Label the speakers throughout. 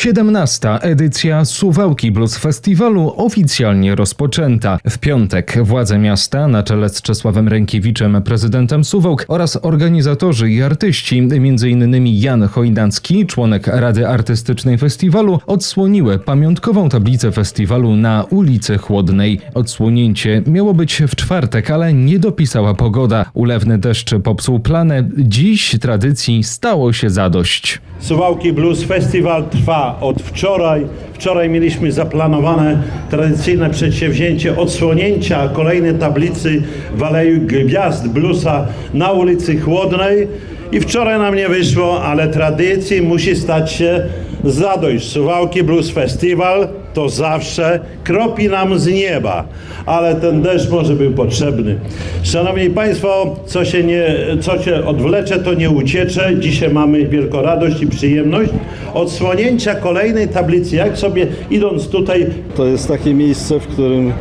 Speaker 1: 17. edycja Suwałki Blues Festiwalu oficjalnie rozpoczęta. W piątek władze miasta na czele z Czesławem Rękiewiczem, prezydentem Suwałk oraz organizatorzy i artyści, m.in. Jan Chojnacki, członek Rady Artystycznej Festiwalu, odsłoniły pamiątkową tablicę festiwalu na ulicy Chłodnej. Odsłonięcie miało być w czwartek, ale nie dopisała pogoda. Ulewny deszcz popsuł planę. Dziś tradycji stało się zadość.
Speaker 2: Suwałki Blues Festival trwa od wczoraj. Wczoraj mieliśmy zaplanowane tradycyjne przedsięwzięcie odsłonięcia kolejnej tablicy w Aleju Gwiazd Bluesa na ulicy Chłodnej. I wczoraj nam nie wyszło, ale tradycji musi stać się zadość. Suwałki Blues Festival to zawsze kropi nam z nieba, ale ten deszcz może był potrzebny. Szanowni Państwo, co się, nie, co się odwlecze, to nie uciecze. Dzisiaj mamy wielką radość i przyjemność odsłonięcia kolejnej tablicy. Jak sobie idąc tutaj
Speaker 3: To jest takie miejsce, w którym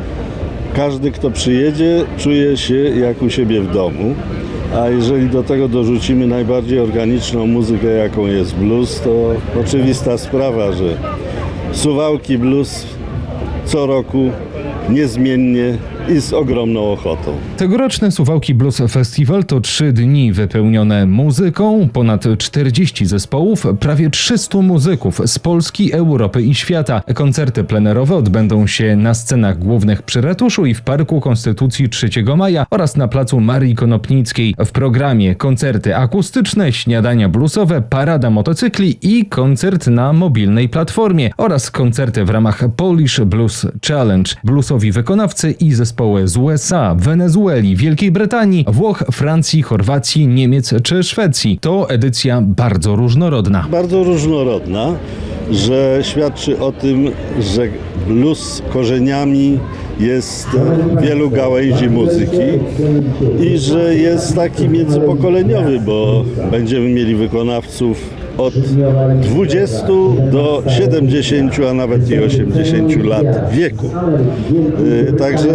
Speaker 3: każdy, kto przyjedzie, czuje się jak u siebie w domu. A jeżeli do tego dorzucimy najbardziej organiczną muzykę, jaką jest blues, to oczywista sprawa, że Suwałki Blues co roku niezmiennie i z ogromną ochotą.
Speaker 1: Tegoroczny Suwałki Blues Festival to trzy dni wypełnione muzyką, ponad 40 zespołów, prawie 300 muzyków z Polski, Europy i świata. Koncerty plenerowe odbędą się na scenach głównych przy Ratuszu i w Parku Konstytucji 3 maja oraz na placu Marii Konopnickiej. W programie koncerty akustyczne, śniadania bluesowe, parada motocykli i koncert na mobilnej platformie oraz koncerty w ramach Polish Blues Challenge. Bluesowi wykonawcy i zespoły z USA, Wenezueli, Wielkiej Brytanii, Włoch, Francji, Chorwacji, Niemiec czy Szwecji. To edycja bardzo różnorodna.
Speaker 3: Bardzo różnorodna, że świadczy o tym, że blues korzeniami jest wielu gałęzi muzyki i że jest taki międzypokoleniowy, bo będziemy mieli wykonawców od 20 do 70, a nawet i 80 lat wieku. Y, Także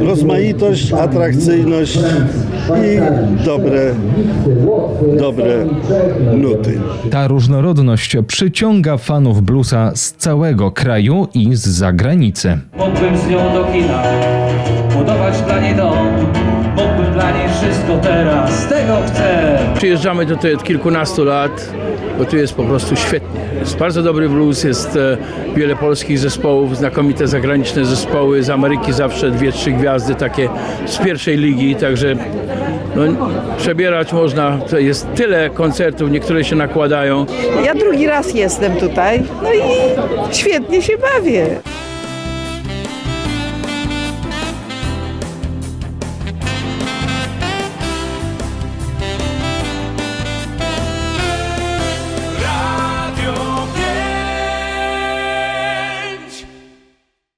Speaker 3: rozmaitość, atrakcyjność i dobre, dobre nuty.
Speaker 1: Ta różnorodność przyciąga fanów bluesa z całego kraju i z zagranicy.
Speaker 4: Mógłbym z nią do kina budować dla niej dom. Mógłbym dla niej wszystko teraz, tego chcę.
Speaker 5: Przyjeżdżamy tutaj od kilkunastu lat, bo tu jest po prostu świetnie. Jest bardzo dobry blues, jest e, wiele polskich zespołów, znakomite zagraniczne zespoły, z Ameryki zawsze dwie, trzy gwiazdy takie z pierwszej ligi, także no, przebierać można, jest tyle koncertów, niektóre się nakładają.
Speaker 6: Ja drugi raz jestem tutaj, no i świetnie się bawię.